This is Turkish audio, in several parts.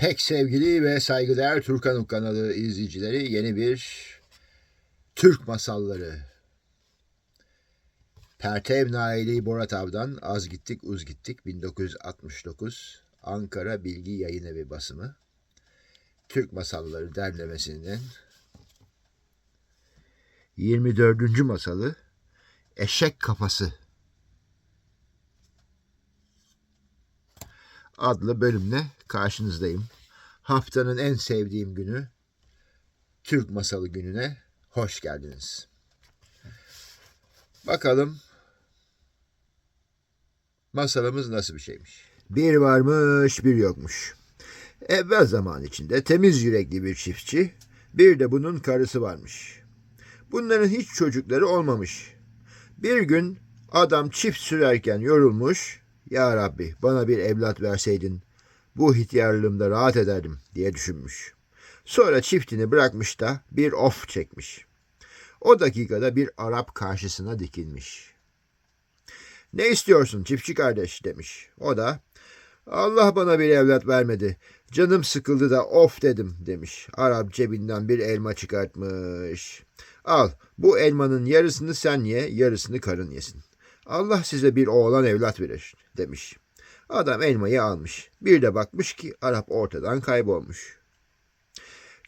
Pek sevgili ve saygıdeğer Turkanuk kanalı izleyicileri yeni bir Türk masalları. Pertev Naili Boratav'dan Az Gittik Uz Gittik 1969 Ankara Bilgi Yayın Evi basımı. Türk Masalları derlemesinin 24. masalı Eşek Kafası adlı bölümle karşınızdayım. Haftanın en sevdiğim günü Türk Masalı gününe hoş geldiniz. Bakalım masalımız nasıl bir şeymiş. Bir varmış bir yokmuş. Evvel zaman içinde temiz yürekli bir çiftçi, bir de bunun karısı varmış. Bunların hiç çocukları olmamış. Bir gün adam çift sürerken yorulmuş, Ya Rabbi bana bir evlat verseydin, bu ihtiyarlığımda rahat ederdim diye düşünmüş. Sonra çiftini bırakmış da bir of çekmiş. O dakikada bir Arap karşısına dikilmiş. Ne istiyorsun çiftçi kardeş demiş. O da Allah bana bir evlat vermedi. Canım sıkıldı da of dedim demiş. Arap cebinden bir elma çıkartmış. Al bu elmanın yarısını sen ye yarısını karın yesin. Allah size bir oğlan evlat verir demiş. Adam elmayı almış. Bir de bakmış ki Arap ortadan kaybolmuş.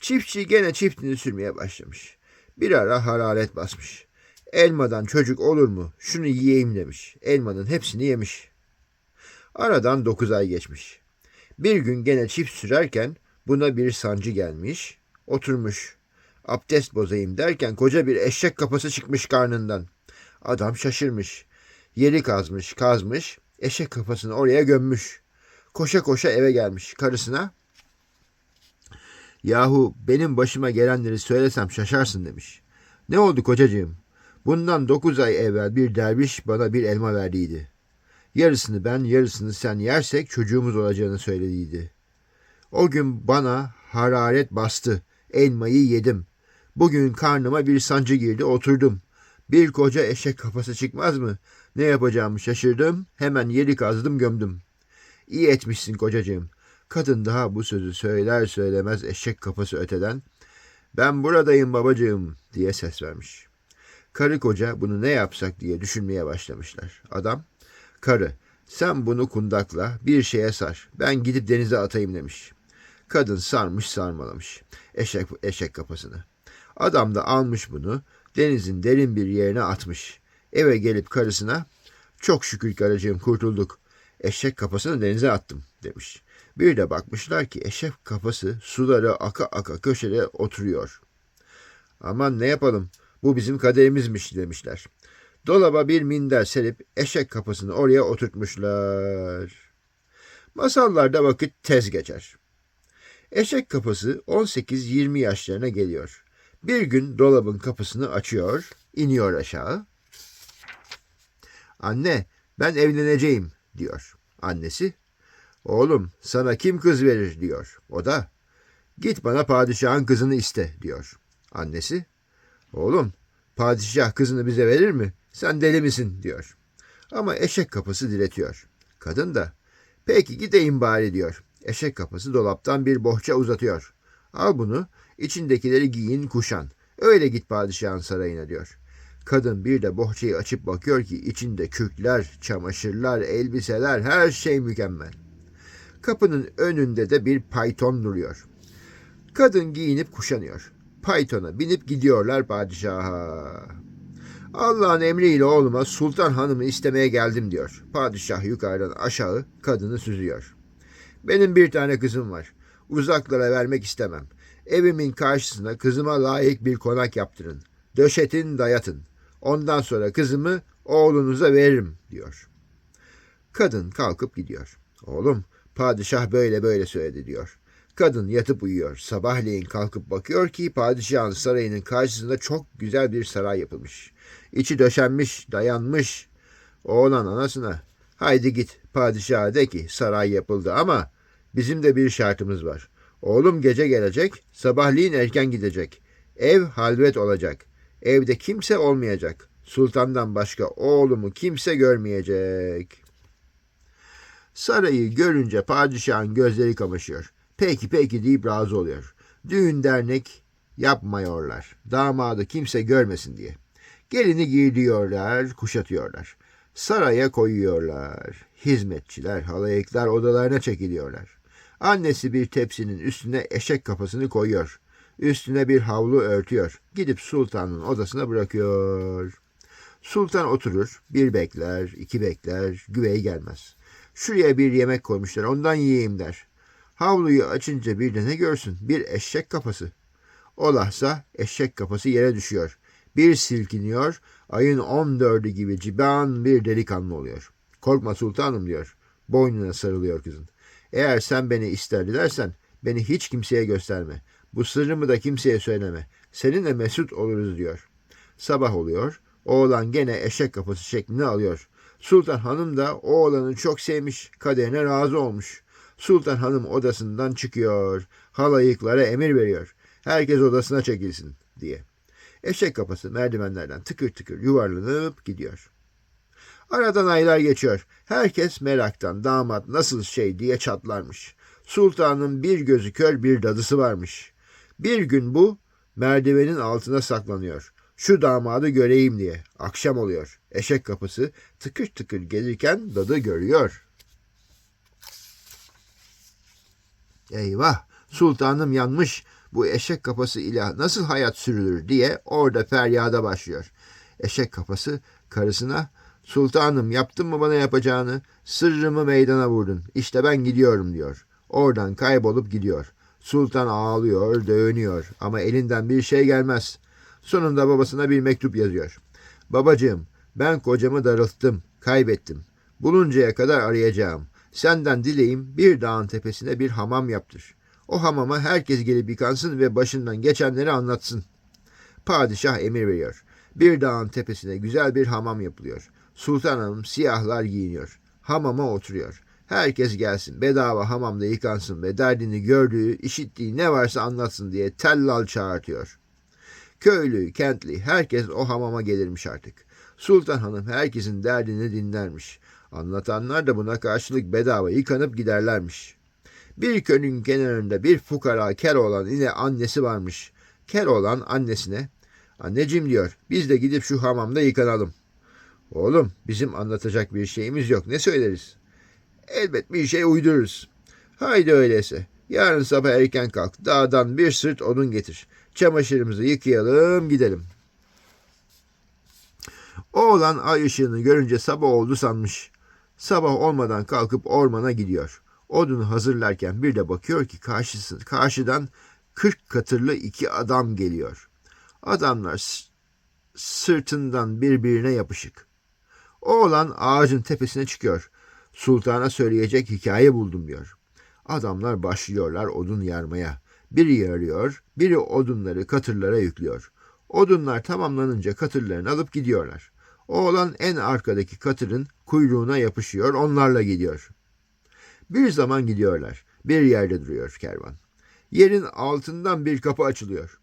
Çiftçi gene çiftini sürmeye başlamış. Bir ara hararet basmış. Elmadan çocuk olur mu? Şunu yiyeyim demiş. Elmanın hepsini yemiş. Aradan dokuz ay geçmiş. Bir gün gene çift sürerken buna bir sancı gelmiş. Oturmuş. Abdest bozayım derken koca bir eşek kafası çıkmış karnından. Adam şaşırmış. Yeri kazmış, kazmış. Eşek kafasını oraya gömmüş. Koşa koşa eve gelmiş. Karısına Yahu benim başıma gelenleri söylesem şaşarsın demiş. Ne oldu kocacığım? Bundan dokuz ay evvel bir derviş bana bir elma verdiydi. Yarısını ben, yarısını sen yersek çocuğumuz olacağını söylediydi. O gün bana hararet bastı. Elmayı yedim. Bugün karnıma bir sancı girdi, oturdum. Bir koca eşek kafası çıkmaz mı? Ne yapacağımı şaşırdım. Hemen yeri kazdım, gömdüm. İyi etmişsin kocacığım. Kadın daha bu sözü söyler söylemez eşek kafası öteden ben buradayım babacığım diye ses vermiş. Karı koca bunu ne yapsak diye düşünmeye başlamışlar. Adam, karı sen bunu kundakla bir şeye sar ben gidip denize atayım demiş. Kadın sarmış sarmalamış eşek, eşek kafasını. Adam da almış bunu denizin derin bir yerine atmış. Eve gelip karısına çok şükür karıcığım kurtulduk. Eşek kafasını denize attım demiş. Bir de bakmışlar ki eşek kafası suları aka aka köşede oturuyor. Aman ne yapalım bu bizim kaderimizmiş demişler. Dolaba bir minder serip eşek kafasını oraya oturtmuşlar. Masallarda vakit tez geçer. Eşek kafası 18-20 yaşlarına geliyor. Bir gün dolabın kapısını açıyor, iniyor aşağı. Anne ben evleneceğim diyor. Annesi Oğlum sana kim kız verir diyor. O da git bana padişahın kızını iste diyor. Annesi oğlum padişah kızını bize verir mi? Sen deli misin diyor. Ama eşek kapısı diretiyor. Kadın da peki gideyim bari diyor. Eşek kapısı dolaptan bir bohça uzatıyor. Al bunu içindekileri giyin kuşan. Öyle git padişahın sarayına diyor. Kadın bir de bohçayı açıp bakıyor ki içinde kürkler, çamaşırlar, elbiseler her şey mükemmel. Kapının önünde de bir payton duruyor. Kadın giyinip kuşanıyor. Paytona binip gidiyorlar padişaha. Allah'ın emriyle oğluma sultan hanımı istemeye geldim diyor. Padişah yukarıdan aşağı kadını süzüyor. Benim bir tane kızım var. Uzaklara vermek istemem. Evimin karşısına kızıma layık bir konak yaptırın. Döşetin dayatın. Ondan sonra kızımı oğlunuza veririm diyor. Kadın kalkıp gidiyor. Oğlum Padişah böyle böyle söyledi diyor. Kadın yatıp uyuyor. Sabahleyin kalkıp bakıyor ki padişahın sarayının karşısında çok güzel bir saray yapılmış. İçi döşenmiş, dayanmış. Oğlan anasına haydi git padişaha de ki saray yapıldı ama bizim de bir şartımız var. Oğlum gece gelecek, sabahleyin erken gidecek. Ev halvet olacak. Evde kimse olmayacak. Sultandan başka oğlumu kimse görmeyecek. Sarayı görünce padişahın gözleri kamaşıyor. Peki peki deyip razı oluyor. Düğün dernek yapmıyorlar. Damadı kimse görmesin diye. Gelini giydiriyorlar, kuşatıyorlar. Saraya koyuyorlar. Hizmetçiler, halayıklar odalarına çekiliyorlar. Annesi bir tepsinin üstüne eşek kafasını koyuyor. Üstüne bir havlu örtüyor. Gidip sultanın odasına bırakıyor. Sultan oturur, bir bekler, iki bekler, güvey gelmez. Şuraya bir yemek koymuşlar, ondan yiyeyim der. Havluyu açınca bir de ne görsün? Bir eşek kafası. Olahsa eşek kafası yere düşüyor. Bir silkiniyor, ayın on dördü gibi ciban bir delikanlı oluyor. Korkma sultanım diyor. Boynuna sarılıyor kızın. Eğer sen beni ister dilersen beni hiç kimseye gösterme. Bu sırrımı da kimseye söyleme. Seninle mesut oluruz diyor. Sabah oluyor. Oğlan gene eşek kafası şeklini alıyor. Sultan hanım da oğlanı çok sevmiş. Kaderine razı olmuş. Sultan hanım odasından çıkıyor. Halayıklara emir veriyor. Herkes odasına çekilsin diye. Eşek kafası merdivenlerden tıkır tıkır yuvarlanıp gidiyor. Aradan aylar geçiyor. Herkes meraktan damat nasıl şey diye çatlarmış. Sultanın bir gözü kör bir dadısı varmış. Bir gün bu merdivenin altına saklanıyor. Şu damadı göreyim diye. Akşam oluyor. Eşek kapısı tıkır tıkır gelirken dadı görüyor. Eyvah! Sultanım yanmış. Bu eşek kafası ile nasıl hayat sürülür diye orada feryada başlıyor. Eşek kafası karısına Sultanım yaptın mı bana yapacağını? Sırrımı meydana vurdun. İşte ben gidiyorum diyor. Oradan kaybolup gidiyor. Sultan ağlıyor, dövünüyor ama elinden bir şey gelmez. Sonunda babasına bir mektup yazıyor. Babacığım, ben kocamı darılttım, kaybettim. Buluncaya kadar arayacağım. Senden dileğim bir dağın tepesine bir hamam yaptır. O hamama herkes gelip yıkansın ve başından geçenleri anlatsın. Padişah emir veriyor. Bir dağın tepesine güzel bir hamam yapılıyor. Sultan Hanım siyahlar giyiniyor. Hamama oturuyor. Herkes gelsin bedava hamamda yıkansın ve derdini gördüğü, işittiği ne varsa anlatsın diye tellal çağırtıyor. Köylü, kentli herkes o hamama gelirmiş artık. Sultan Hanım herkesin derdini dinlermiş. Anlatanlar da buna karşılık bedava yıkanıp giderlermiş. Bir köyün kenarında bir fukara ker olan yine annesi varmış. Ker olan annesine, anneciğim diyor, biz de gidip şu hamamda yıkanalım. Oğlum bizim anlatacak bir şeyimiz yok. Ne söyleriz? Elbet bir şey uydururuz. Haydi öyleyse. Yarın sabah erken kalk. Dağdan bir sırt odun getir. Çamaşırımızı yıkayalım gidelim. Oğlan ay ışığını görünce sabah oldu sanmış. Sabah olmadan kalkıp ormana gidiyor. Odunu hazırlarken bir de bakıyor ki karşısı, karşıdan kırk katırlı iki adam geliyor. Adamlar sırtından birbirine yapışık. Oğlan ağacın tepesine çıkıyor. Sultana söyleyecek hikaye buldum diyor. Adamlar başlıyorlar odun yarmaya. Biri yarıyor, biri odunları katırlara yüklüyor. Odunlar tamamlanınca katırlarını alıp gidiyorlar. Oğlan en arkadaki katırın kuyruğuna yapışıyor, onlarla gidiyor. Bir zaman gidiyorlar. Bir yerde duruyor kervan. Yerin altından bir kapı açılıyor.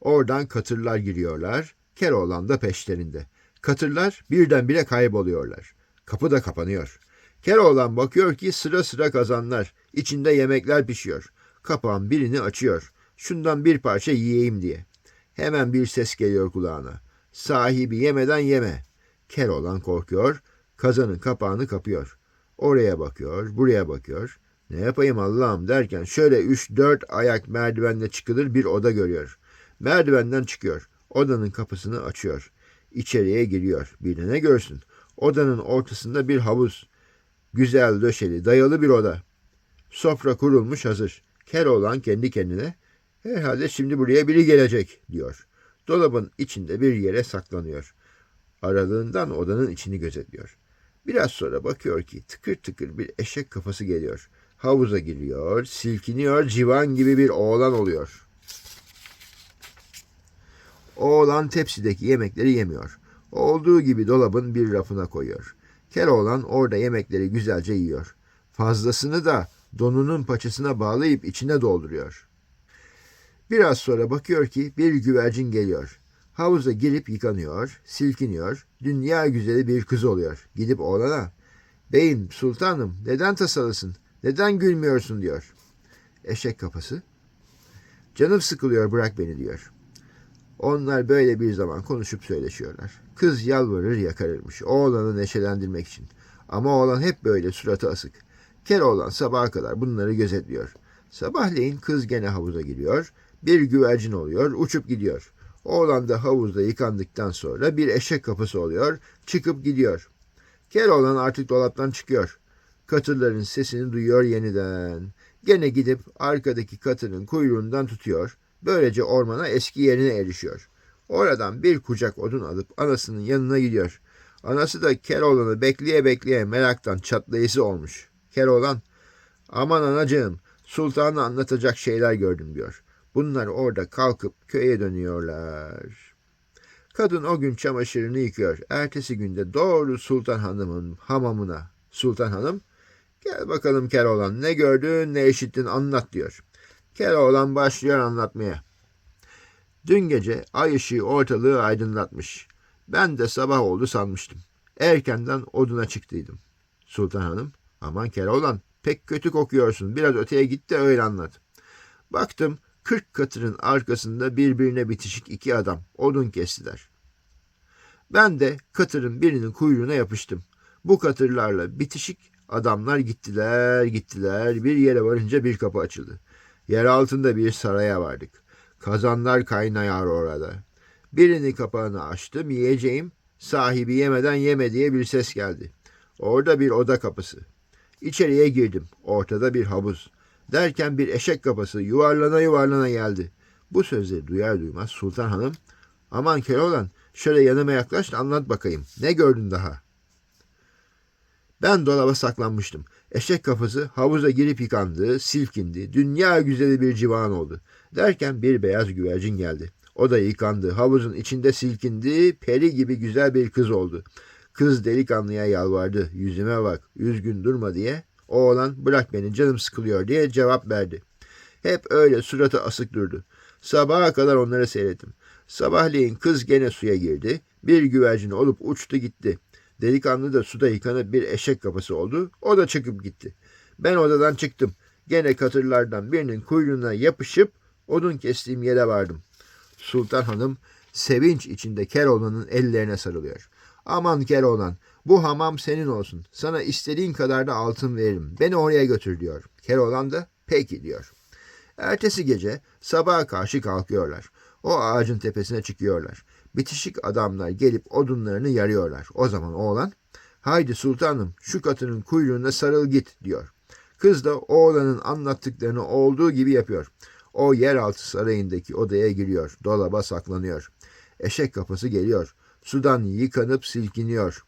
Oradan katırlar giriyorlar. Keloğlan da peşlerinde. Katırlar birdenbire kayboluyorlar. Kapı da kapanıyor. Keloğlan bakıyor ki sıra sıra kazanlar. İçinde yemekler pişiyor. Kapağın birini açıyor. Şundan bir parça yiyeyim diye. Hemen bir ses geliyor kulağına. Sahibi yemeden yeme. Keloğlan korkuyor. Kazanın kapağını kapıyor. Oraya bakıyor, buraya bakıyor. Ne yapayım Allah'ım derken şöyle üç dört ayak merdivenle çıkılır bir oda görüyor. Merdivenden çıkıyor. Odanın kapısını açıyor. İçeriye giriyor. Bir de ne görsün? Odanın ortasında bir havuz. Güzel döşeli, dayalı bir oda. Sofra kurulmuş hazır. Keloğlan kendi kendine herhalde şimdi buraya biri gelecek diyor. Dolabın içinde bir yere saklanıyor. Aralığından odanın içini gözetliyor. Biraz sonra bakıyor ki tıkır tıkır bir eşek kafası geliyor. Havuza giriyor, silkiniyor, civan gibi bir oğlan oluyor. Oğlan tepsideki yemekleri yemiyor. Olduğu gibi dolabın bir rafına koyuyor. Keloğlan orada yemekleri güzelce yiyor. Fazlasını da donunun paçasına bağlayıp içine dolduruyor. Biraz sonra bakıyor ki bir güvercin geliyor. Havuza girip yıkanıyor, silkiniyor, dünya güzeli bir kız oluyor. Gidip oğlana, beyim, sultanım neden tasalısın, neden gülmüyorsun diyor. Eşek kafası. Canım sıkılıyor bırak beni diyor. Onlar böyle bir zaman konuşup söyleşiyorlar. Kız yalvarır yakarırmış oğlanı neşelendirmek için. Ama oğlan hep böyle suratı asık. Keloğlan sabaha kadar bunları gözetliyor. Sabahleyin kız gene havuza giriyor. Bir güvercin oluyor, uçup gidiyor. Oğlan da havuzda yıkandıktan sonra bir eşek kapısı oluyor, çıkıp gidiyor. Keloğlan artık dolaptan çıkıyor. Katırların sesini duyuyor yeniden. Gene gidip arkadaki katırın kuyruğundan tutuyor. Böylece ormana eski yerine erişiyor. Oradan bir kucak odun alıp anasının yanına gidiyor. Anası da Keloğlan'ı bekleye bekleye meraktan çatlayısı olmuş. Keloğlan, aman anacığım, sultanı anlatacak şeyler gördüm diyor. Bunlar orada kalkıp köye dönüyorlar. Kadın o gün çamaşırını yıkıyor. Ertesi günde doğru Sultan Hanım'ın hamamına. Sultan Hanım, gel bakalım Keloğlan ne gördün ne işittin anlat diyor. Keloğlan başlıyor anlatmaya. Dün gece ay ışığı ortalığı aydınlatmış. Ben de sabah oldu sanmıştım. Erkenden oduna çıktıydım. Sultan Hanım, aman Keloğlan pek kötü kokuyorsun. Biraz öteye git de öyle anlat. Baktım kırk katırın arkasında birbirine bitişik iki adam odun kestiler. Ben de katırın birinin kuyruğuna yapıştım. Bu katırlarla bitişik adamlar gittiler gittiler bir yere varınca bir kapı açıldı. Yer altında bir saraya vardık. Kazanlar kaynayar orada. Birini kapağını açtım yiyeceğim. Sahibi yemeden yeme diye bir ses geldi. Orada bir oda kapısı. İçeriye girdim. Ortada bir havuz. Derken bir eşek kafası yuvarlana yuvarlana geldi. Bu sözleri duyar duymaz Sultan Hanım aman Keloğlan şöyle yanıma yaklaş da anlat bakayım. Ne gördün daha? Ben dolaba saklanmıştım. Eşek kafası havuza girip yıkandı, silkindi. Dünya güzeli bir civan oldu. Derken bir beyaz güvercin geldi. O da yıkandı. Havuzun içinde silkindi. Peri gibi güzel bir kız oldu. Kız delikanlıya yalvardı. Yüzüme bak, üzgün durma diye. Oğlan bırak beni canım sıkılıyor diye cevap verdi. Hep öyle suratı asık durdu. Sabaha kadar onları seyrettim. Sabahleyin kız gene suya girdi. Bir güvercin olup uçtu gitti. Delikanlı da suda yıkanıp bir eşek kafası oldu. O da çıkıp gitti. Ben odadan çıktım. Gene katırlardan birinin kuyruğuna yapışıp odun kestiğim yere vardım. Sultan Hanım sevinç içinde Keloğlan'ın ellerine sarılıyor. Aman Keloğlan bu hamam senin olsun. Sana istediğin kadar da altın veririm. Beni oraya götür diyor. Keloğlan da peki diyor. Ertesi gece sabaha karşı kalkıyorlar. O ağacın tepesine çıkıyorlar. Bitişik adamlar gelip odunlarını yarıyorlar. O zaman oğlan haydi sultanım şu katının kuyruğuna sarıl git diyor. Kız da oğlanın anlattıklarını olduğu gibi yapıyor. O yeraltı sarayındaki odaya giriyor. Dolaba saklanıyor. Eşek kapısı geliyor. Sudan yıkanıp silkiniyor.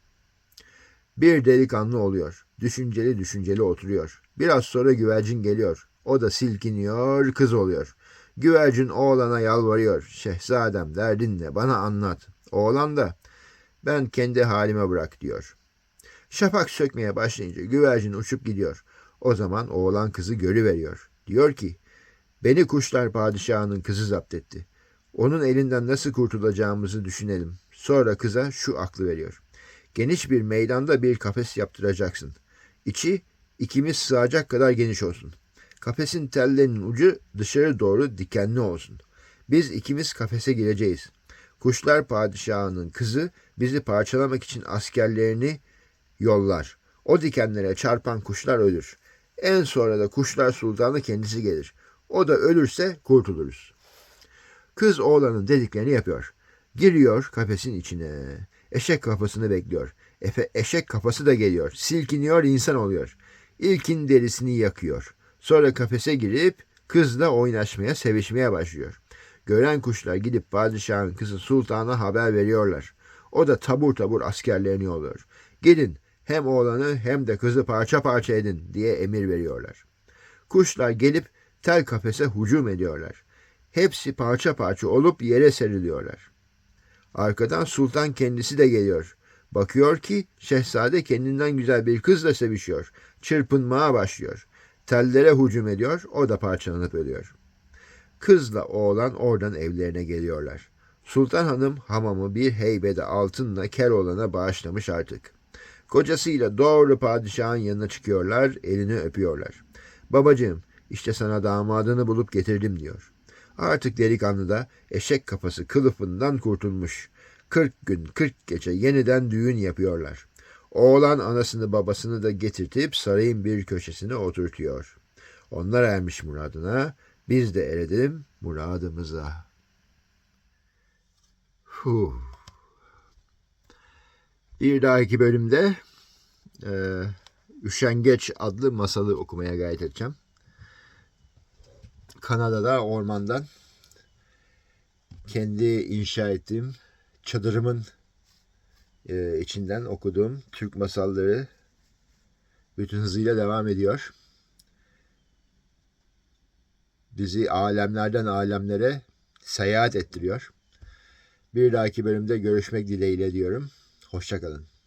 Bir delikanlı oluyor. Düşünceli düşünceli oturuyor. Biraz sonra güvercin geliyor. O da silkiniyor, kız oluyor. Güvercin oğlana yalvarıyor. Şehzadem derdin ne bana anlat. Oğlan da ben kendi halime bırak diyor. Şafak sökmeye başlayınca güvercin uçup gidiyor. O zaman oğlan kızı görüveriyor. Diyor ki beni kuşlar padişahının kızı zapt etti. Onun elinden nasıl kurtulacağımızı düşünelim. Sonra kıza şu aklı veriyor. Geniş bir meydanda bir kafes yaptıracaksın. İçi ikimiz sığacak kadar geniş olsun. Kafesin tellerinin ucu dışarı doğru dikenli olsun. Biz ikimiz kafese gireceğiz. Kuşlar padişahının kızı bizi parçalamak için askerlerini yollar. O dikenlere çarpan kuşlar ölür. En sonra da kuşlar sultanı kendisi gelir. O da ölürse kurtuluruz. Kız oğlanın dediklerini yapıyor. Giriyor kafesin içine. Eşek kafasını bekliyor. Efe eşek kafası da geliyor. Silkiniyor insan oluyor. İlkin derisini yakıyor. Sonra kafese girip kızla oynaşmaya, sevişmeye başlıyor. Gören kuşlar gidip padişahın kızı sultana haber veriyorlar. O da tabur tabur askerlerini yolluyor. Gidin hem oğlanı hem de kızı parça parça edin diye emir veriyorlar. Kuşlar gelip tel kafese hücum ediyorlar. Hepsi parça parça olup yere seriliyorlar. Arkadan sultan kendisi de geliyor. Bakıyor ki şehzade kendinden güzel bir kızla sevişiyor. Çırpınmaya başlıyor. Tellere hücum ediyor, o da parçalanıp ölüyor. Kızla oğlan oradan evlerine geliyorlar. Sultan Hanım hamamı bir heybede altınla Keloğlan'a bağışlamış artık. Kocasıyla doğru padişahın yanına çıkıyorlar, elini öpüyorlar. Babacığım, İşte sana damadını bulup getirdim diyor. Artık delikanlı da eşek kafası kılıfından kurtulmuş. 40 gün 40 gece yeniden düğün yapıyorlar. Oğlan anasını babasını da getirtip sarayın bir köşesine oturtuyor. Onlar ermiş muradına, biz de eredim muradımıza. Huh. Bir dahaki bölümde e, Üşengeç adlı masalı okumaya gayret edeceğim. Kanada'da ormandan kendi inşa ettiğim çadırımın e, içinden okuduğum Türk masalları bütün hızıyla devam ediyor. Bizi alemlerden alemlere seyahat ettiriyor. Bir dahaki bölümde görüşmek dileğiyle diyorum. Hoşçakalın.